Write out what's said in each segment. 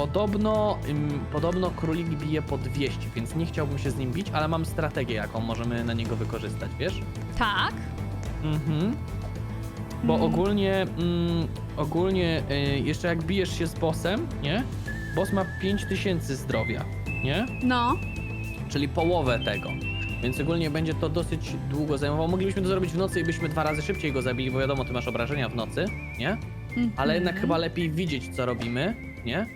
Podobno, ym, podobno królik bije po 200, więc nie chciałbym się z nim bić, ale mam strategię, jaką możemy na niego wykorzystać, wiesz? Tak. Mhm. Bo Mm. ogólnie, mm, ogólnie y, jeszcze jak bijesz się z bossem, nie? Boss ma 5000 zdrowia, nie? No. Czyli połowę tego. Więc ogólnie będzie to dosyć długo zajmowało. Moglibyśmy to zrobić w nocy i byśmy dwa razy szybciej go zabili, bo wiadomo, ty masz obrażenia w nocy, nie? Mhm. Ale jednak chyba lepiej widzieć, co robimy, nie?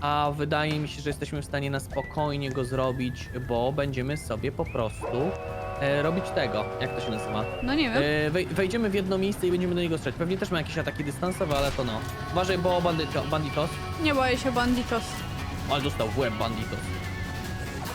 A wydaje mi się, że jesteśmy w stanie na spokojnie go zrobić, bo będziemy sobie po prostu e, robić tego. Jak to się nazywa? No nie wiem. E, wej- wejdziemy w jedno miejsce i będziemy do niego strzelać. Pewnie też ma jakieś ataki dystansowe, ale to no. Uważaj, bo bandyto, banditos. Nie boję się banditos. Ale dostał w łeb banditos.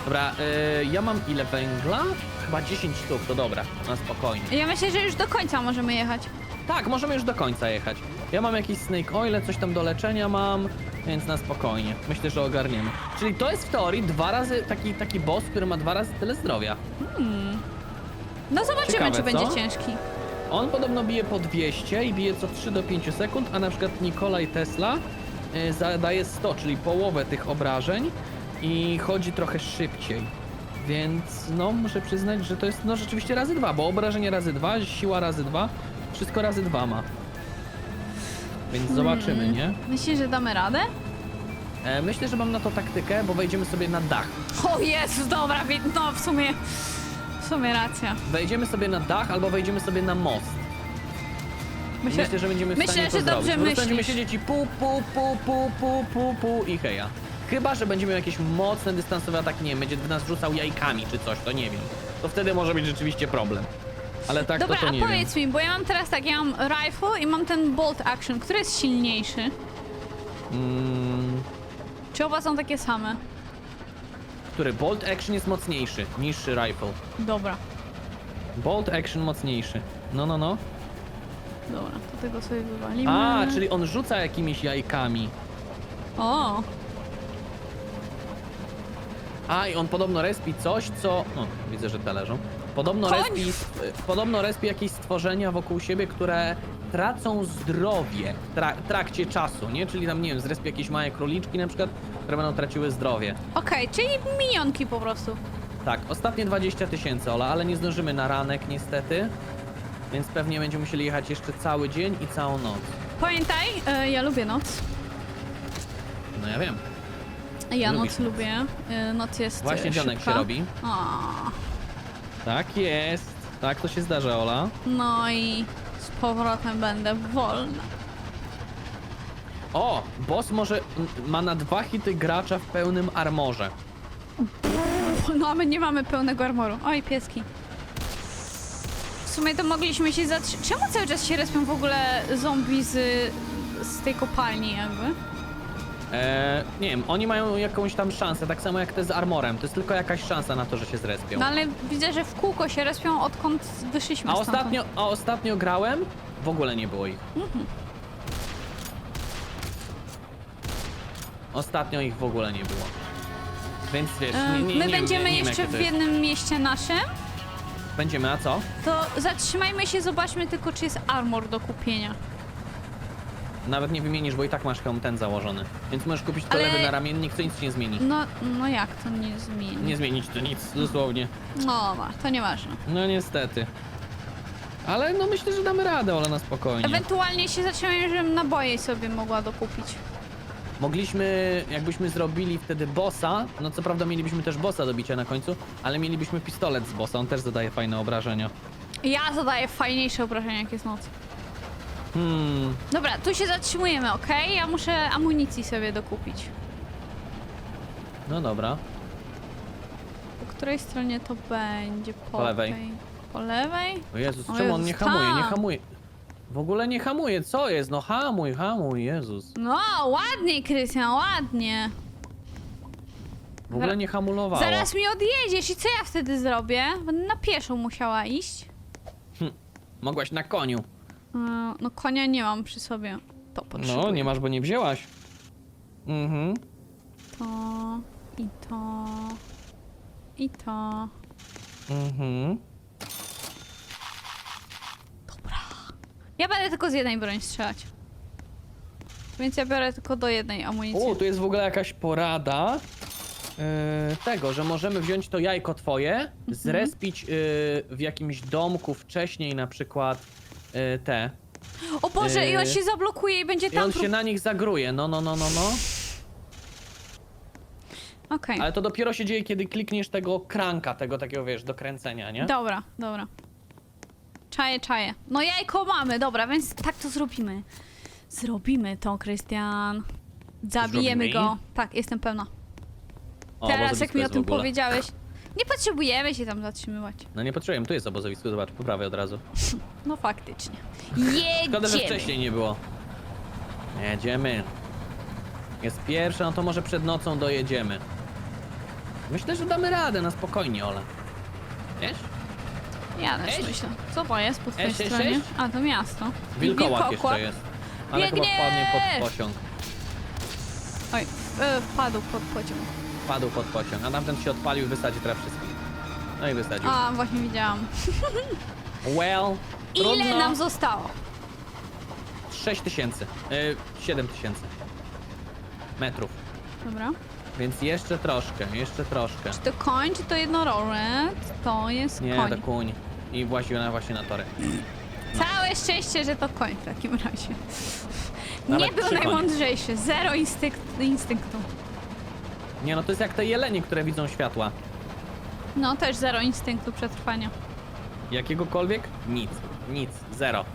Dobra, e, ja mam ile węgla? Chyba 10 sztuk, to dobra, na spokojnie. Ja myślę, że już do końca możemy jechać. Tak, możemy już do końca jechać. Ja mam jakieś snake oil, coś tam do leczenia mam, więc na spokojnie. Myślę, że ogarniemy. Czyli to jest w teorii dwa razy taki, taki boss, który ma dwa razy tyle zdrowia. No zobaczymy, Ciekawe, czy będzie co? ciężki. On podobno bije po 200 i bije co 3 do 5 sekund, a na przykład Nikolaj Tesla y, zadaje 100, czyli połowę tych obrażeń i chodzi trochę szybciej. Więc no, muszę przyznać, że to jest no rzeczywiście razy dwa, bo obrażenie razy dwa, siła razy dwa, wszystko razy dwa ma. Więc zobaczymy, nie? Myślisz, że damy radę? E, myślę, że mam na to taktykę, bo wejdziemy sobie na dach. O Jezus, dobra, wie- no w sumie... W sumie racja. Wejdziemy sobie na dach albo wejdziemy sobie na most. Myślę, Myślę, że będziemy w myślę, stanie to że dobrze zrobić. Po prostu będziemy myślisz. siedzieć i pu, pu, pu, pu, pu, pu, pu i heja. Chyba, że będziemy miał jakieś mocne, dystansowe ataki, nie wiem, będzie w nas rzucał jajkami czy coś, to nie wiem. To wtedy może być rzeczywiście problem. Ale tak Dobra, to, to a nie wiem. powiedz mi, bo ja mam teraz tak, ja mam rifle i mam ten bolt action, który jest silniejszy? Mm, Czy oba są takie same? który bolt action jest mocniejszy, niższy rifle. Dobra, Bolt action mocniejszy. No, no, no. dobra, to tego sobie wywalimy. A, czyli on rzuca jakimiś jajkami. O, A, i on podobno respi coś, co... O, widzę, że te leżą. Podobno Koń! respi, podobno respi jakieś stworzenia wokół siebie, które tracą zdrowie w tra trakcie czasu, nie? Czyli tam, nie wiem, zrespi jakieś małe króliczki na przykład, które będą traciły zdrowie. okej, czyli minionki po prostu. Tak, ostatnie 20 tysięcy, Ola, ale nie zdążymy na ranek niestety. Więc pewnie będziemy musieli jechać jeszcze cały dzień i całą noc. Pamiętaj, e, ja lubię noc. No ja wiem. Ja Lubisz noc noc. lubię. E, noc jest Właśnie e, dzionek szybka. się robi. O, Tak jest. Tak to się zdarza, Ola. no i z powrotem będę wolna. O, boss może ma na dwa hity gracza w pełnym armorze. No, a my nie mamy pełnego armoru. Oj, pieski. W sumie to mogliśmy się zatrzymać. Czemu cały czas się respią w ogóle zombie z, z tej kopalni jakby? Eee, nie wiem, oni mają jakąś tam szansę, tak samo jak te z armorem. To jest tylko jakaś szansa na to, że się zrespią. No ale widzę, że w kółko się respią odkąd wyszliśmy A stamtąd. ostatnio, a ostatnio grałem, w ogóle nie było ich. Ostatnio ich w ogóle nie było. Więc wiesz, E, nie, nie, My będziemy nie, nie wiem, jeszcze jakie w to jest. jednym mieście naszym. Będziemy, a co? To zatrzymajmy się, zobaczmy tylko, czy jest armor do kupienia. Nawet nie wymienisz, bo i tak masz hełm ten założony. Więc możesz kupić to Ale- lewy na ramiennik, co nic nie zmieni. No, no jak to nie zmieni? Nie zmienić to nic, dosłownie. No, ma, to nieważne. No niestety. Ale no myślę, że damy radę, ale na spokojnie. Ewentualnie się zatrzymajmy, żebym naboje sobie mogła dokupić. Mogliśmy, jakbyśmy zrobili wtedy bossa, no co prawda mielibyśmy też bossa do bicia na końcu, ale mielibyśmy pistolet z bossa, on też zadaje fajne obrażenia. Ja zadaję fajniejsze obrażenia, jak jest noc. Hmm, Dobra, tu się zatrzymujemy, ok? Ja muszę amunicji sobie dokupić. no dobra. Po której stronie to będzie? Po, Po lewej. tej- Po lewej? O Jezus, O czemu on Jezus, nie hamuje, nie tam. hamuje? W ogóle nie hamuje, co jest? No hamuj, hamuj, Jezus. No, ładnie, Krystian, ładnie. W ogóle nie hamulowało. Zaraz mi odjedziesz i co ja wtedy zrobię? Będę na pieszą musiała iść. Mogłaś na koniu. Yy, No, konia nie mam przy sobie. To potrzebuję. No, nie masz, bo nie wzięłaś. Mhm. To i to. I to. Mhm. Ja będę tylko z jednej broni strzelać. Więc ja biorę tylko do jednej amunicji. U, tu jest w ogóle jakaś porada yy, tego, że możemy wziąć to jajko twoje, Mhm. zrespić yy, w jakimś domku wcześniej na przykład yy, te. O Boże, i on Yy. się zablokuje i będzie I tam... on się na nich zagruje, no, no, no, no, no. Okej. Ale to dopiero się dzieje, kiedy klikniesz tego kranka, tego takiego, wiesz, do kręcenia, nie? Dobra, dobra. Czaję, czaję. No jajko mamy, dobra, więc tak to zrobimy. Zrobimy to, Krystian. Zabijemy Zrobimy? go. Tak, jestem pełna. O, Teraz jak mi o w tym ogóle. powiedziałeś, nie potrzebujemy się tam zatrzymywać. No nie potrzebujemy, tu jest obozowisko, zobacz, po prawej od razu. No faktycznie. Szkoda, że Jedziemy. wcześniej nie było. Jedziemy. Jest pierwsza, no to może przed nocą dojedziemy. Myślę, że damy radę, na spokojnie, Ola. Wiesz? Ja też Eś. myślę. Co to jest po twojej Eś, eś, stronie? eś. A, to miasto. Wilkołak jeszcze jest. Ale chyba Biegnie! wpadnie pod pociąg. Oj, e, wpadł pod pociąg. Wpadł pod pociąg, a tamten się odpalił i wysadzi teraz wszystkich. No i wysadził. A, właśnie widziałam. Well, Ile trudno. nam zostało? 6 tysięcy. Yy, 7 tysięcy. Metrów. Dobra. Więc jeszcze troszkę, jeszcze troszkę. Czy to koń, czy to jednorożec? To jest Nie, koń. to kuń. I właściwie na, właśnie na tory. Całe szczęście, że to koń w takim razie. Nawet nie był trzy konie. najmądrzejszy. Zero instynkt, instynktu. Nie no, to jest jak te jelenie, które widzą światła. No, też zero instynktu przetrwania. Jakiegokolwiek? Nic. Nic. Zero.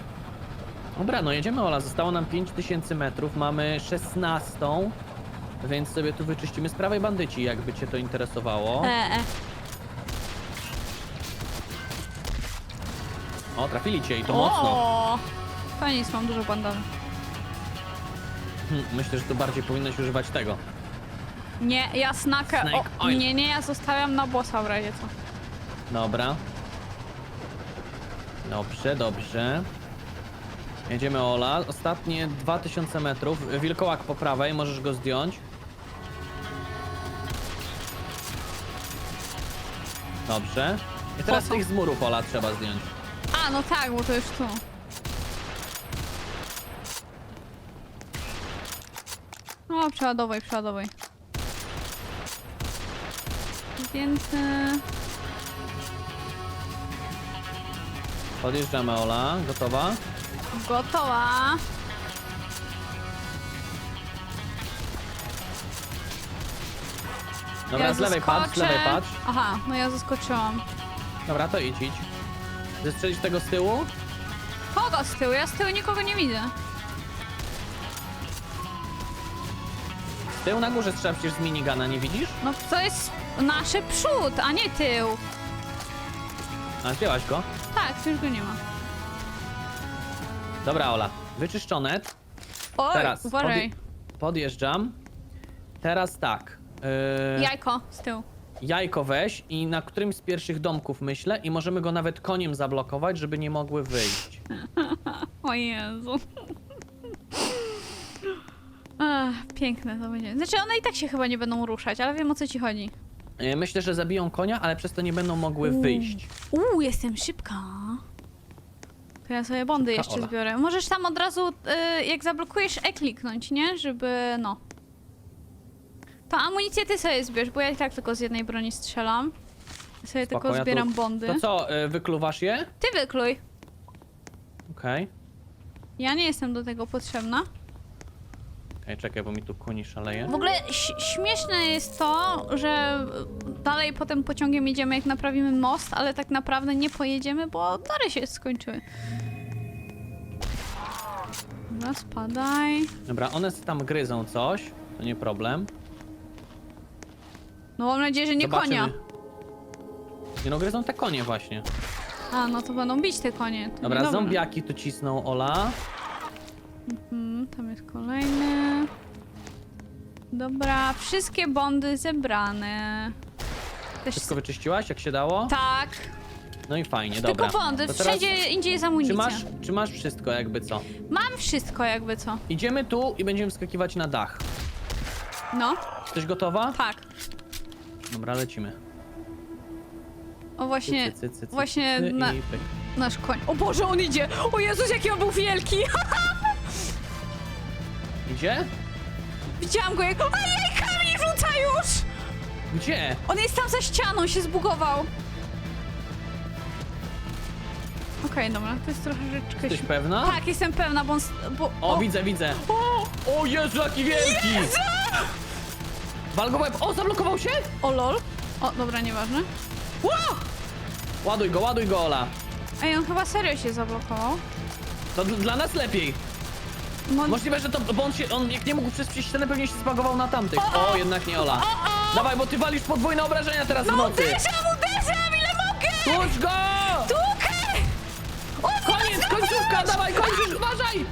Dobra, no jedziemy Ola, zostało nam 5000 metrów, mamy 16, więc sobie tu wyczyścimy z prawej bandyci, jakby cię to interesowało. E, e. O, trafili cię i to mocno. O! To nic, mam dużo bandaży. Hm, myślę, że tu bardziej powinnaś używać tego. Nie, ja snakę. Snake O, oil. nie, nie, ja zostawiam na bossa w razie co. Dobra. Dobrze, dobrze. Jedziemy Ola. Ostatnie 2000 metrów. Wilkołak po prawej, możesz go zdjąć. Dobrze. I teraz Po co? tych z murów Ola trzeba zdjąć. A, no tak, bo to już tu. O, przeładowaj, przeładowaj. Więc... e, Podjeżdżamy Ola. Gotowa? Gotowa. Dobra, z lewej patrz, z lewej patrz. Aha, no ja zaskoczyłam. Dobra, to idź, idź. Zestrzelić tego z tyłu? Kogo z tyłu? Ja z tyłu nikogo nie widzę. Z tyłu na górze strzela przecież z minigana, nie widzisz? No to jest nasze przód, a nie tył. A, zdjęłaś go? Tak, już go nie ma. Dobra, Ola. Wyczyszczone. Oj, Teraz uważaj. podje- podjeżdżam. Teraz tak. Yy, Jajko z tyłu. jajko weź i na którymś z pierwszych domków myślę i możemy go nawet koniem zablokować, żeby nie mogły wyjść. O Jezu. Ach, piękne to będzie. Znaczy one i tak się chyba nie będą ruszać, ale wiem o co ci chodzi. Yy, myślę, że zabiją konia, ale przez to nie będą mogły wyjść. Uuu, jestem szybka. To ja sobie bondy Szybka jeszcze Ola. zbiorę. Możesz tam od razu, y, jak zablokujesz, E kliknąć, nie? Żeby, no. To amunicję ty sobie zbierz, bo ja i tak tylko z jednej broni strzelam. Ja sobie Spoko, tylko ja zbieram tu- bondy. To co, yy, wykluwasz je? Ty wykluj. Okej. Ja nie jestem do tego potrzebna. Ej, czekaj, bo mi tu koni szaleje. W ogóle ś- śmieszne jest to, że dalej potem pociągiem jedziemy, jak naprawimy most, ale tak naprawdę nie pojedziemy, bo tory się skończyły. Dobra, spadaj. Dobra, one tam gryzą coś, to nie problem. No mam nadzieję, że nie Zobaczymy. konia. Nie no, gryzą te konie właśnie. A, no to będą bić te konie. To Dobra, niedobrze. zombiaki tu cisną Ola. Mm, tam jest kolejny. Dobra, wszystkie bondy zebrane. Też... Wszystko wyczyściłaś, jak się dało? Tak, No i fajnie, dobra. tylko bondy, To teraz- wszędzie indziej jest Czy amunicja. masz, czy masz wszystko, jakby co? Mam wszystko jakby co. Idziemy tu i będziemy wskakiwać na dach. No, Jesteś gotowa? tak. Dobra, lecimy. O właśnie, Cy, cy, cy, cy, właśnie cy na, pyk. nasz koń. O Boże, on idzie! O Jezus, jaki on był wielki! Gdzie? Widziałam go jak... A jajkami rzuca już! Gdzie? On jest tam za ścianą, się zbugował. Okej, dobra, to jest troszeczkę... Jesteś śm- pewna? Tak, jestem pewna, bo on... s- Bo, O, widzę, widzę. O, O Jezu, jaki wielki! Jezu! Wal go w łeb. O, zablokował się? o lol. O, dobra, nieważne. Ła! Ładuj go, ładuj go, Ola. Ej, on chyba serio się zablokował. To dl- dla nas lepiej. No, Możliwe, że to, bo on się, on jak nie mógł przez przez ścianę, pewnie się spagował na tamtych. O, jednak nie Ola. O, o! Dawaj, bo ty walisz podwójne obrażenia teraz w no nocy. uderzam, uderzam, ile mogę! Tłucz go! Tukę! O, Koniec, końcówka, dawaj, kończysz, uważaj!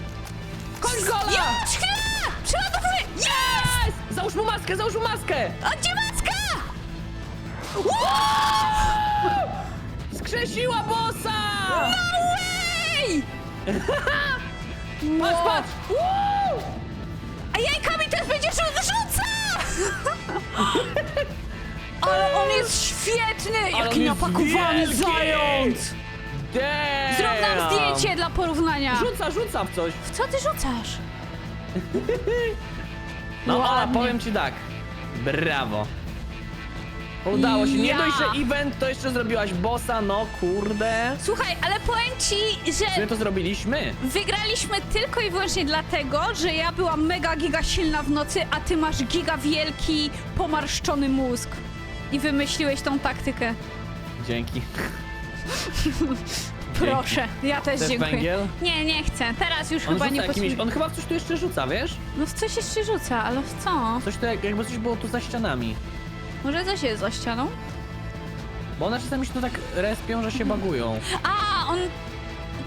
Kończ go, Ola! Już, chwila! Przeładowuję! Jest! Załóż mu maskę, załóż mu maskę! A gdzie maska? Skrzesiła bossa! Ej! Patrz, patrz! Woo! A jajkami też będzie rzu- rzuca! Ale on jest świetny! Ale on Jaki jest napakowany wielki! zając! Damn! Zrób nam zdjęcie dla porównania. Rzuca, rzuca w coś. W co ty rzucasz? No, Ładnie. powiem ci tak. Brawo. Udało się. Nie Ja. dość, że event, to jeszcze zrobiłaś bossa, no kurde. Słuchaj, ale powiem ci, My że to zrobiliśmy. wygraliśmy tylko i wyłącznie dlatego, że ja byłam mega giga silna w nocy, a ty masz giga wielki, pomarszczony mózg. I wymyśliłeś tą taktykę. Dzięki. Proszę, ja też Chcesz dziękuję. węgiel? Nie, nie chcę. Teraz już On chyba rzuca nie jakimiś. On chyba w coś tu jeszcze rzuca, wiesz? No w coś jeszcze rzuca, ale w co? Coś to jak, jakby coś było tu za ścianami. Może coś jest za ścianą? Bo one czasami się tu tak respią, że się bagują. A, on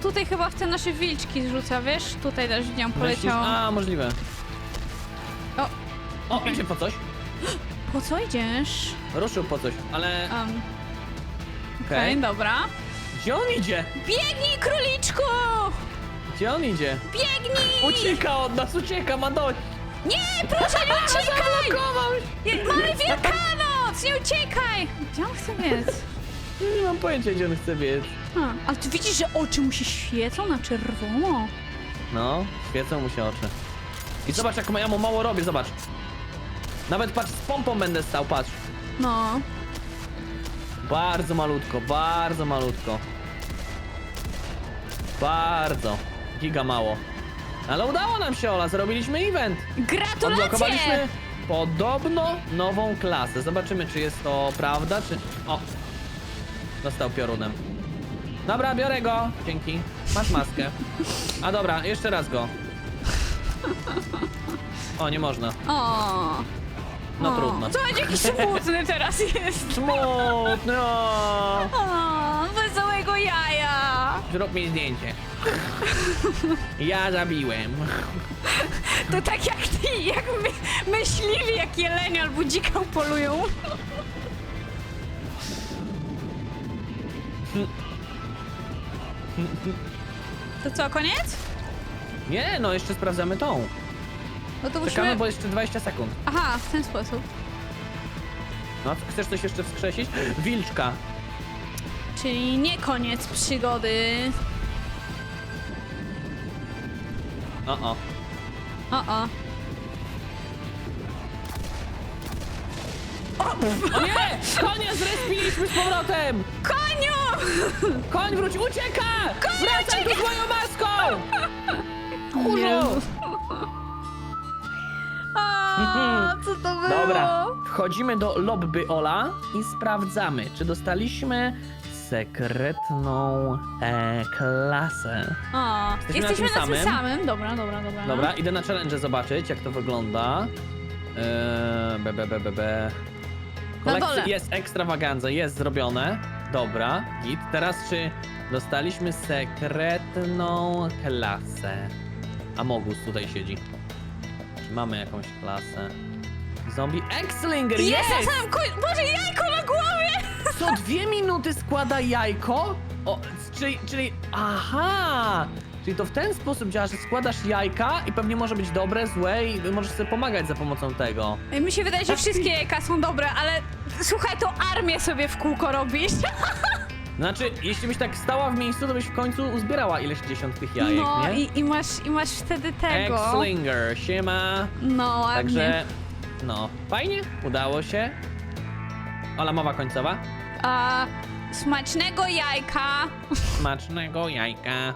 tutaj chyba w te nasze wilczki zrzuca, wiesz? Tutaj też widziałam, Myślisz? poleciał. A, możliwe. O, O, idzie po coś. po co idziesz? Ruszył po coś, ale... Um, Okej. Okej, dobra. Gdzie on idzie? Biegnij, króliczku! Gdzie on idzie? Biegnij! Ucieka od nas, ucieka, ma dość. Nie, proszę nie uciekaj! Je- Mamy Wielkanoc, nie uciekaj! Gdzie on chce biec? Nie mam pojęcia, gdzie on chce biec. A, ale ty widzisz, że oczy mu się świecą na czerwono? No, świecą mu się oczy. I zobacz, jak ja mu mało robię, zobacz. Nawet patrz, z pompą będę stał, patrz. No. Bardzo malutko, bardzo malutko. Bardzo. Giga mało. Ale udało nam się, Ola, zrobiliśmy event. Gratulacje! Odblokowaliśmy podobno nową klasę. Zobaczymy, czy jest to prawda, czy... O! Dostał piorunem. Dobra, biorę go. Dzięki. Masz maskę. A dobra, jeszcze raz go. O, nie można. O. No o. trudno. To będzie jakiś smutny teraz jest. Smutno. O, wesołego jaja. Zrób mi zdjęcie. Ja zabiłem. To tak jak ty, jak my, myśliwi, jak jelenie albo dzika polują. To co, koniec? Nie, no jeszcze sprawdzamy tą. No to Czekamy, musimy... bo jeszcze 20 sekund. Aha, w ten sposób. No, chcesz coś jeszcze wskrzesić? Wilczka. Czyli nie koniec przygody. O, o. O, o. O nie! Konia zrespiliśmy z powrotem! Koniu! Koń wróć, ucieka! Koń Wracaj tu z moją maską! Kurzu! Jezus. A, co to było? Dobra, wchodzimy do lobby Ola i sprawdzamy, czy dostaliśmy sekretną e, klasę. O, Jesteśmy na tym samym. samym. Dobra, dobra, dobra. Dobra, idę na challenge zobaczyć, jak to wygląda. Eee, be, be, be, be, Kolekcja- dole. Jest ekstrawaganza, jest zrobione. Dobra, git. Teraz czy dostaliśmy sekretną klasę? Amogus tutaj siedzi. Czy mamy jakąś klasę? Zombie X-Linger, Jest jest! na samym koń... Boże, jajko na głowie! Co dwie minuty składa jajko? O, czyli, czyli, aha! Czyli to w ten sposób działa, że składasz jajka i pewnie może być dobre, złe i możesz sobie pomagać za pomocą tego. Ej, Mi się wydaje, że wszystkie jajka są dobre, ale słuchaj, to armię sobie w kółko robisz. Znaczy, jeśli byś tak stała w miejscu, to byś w końcu uzbierała ileś dziesiąt tych jajek, no nie? i, i, masz, i masz wtedy tego. X-Slinger, siema. No ładnie. Także, no, fajnie, udało się. Ola, mowa końcowa. A, smacznego jajka. Smacznego jajka.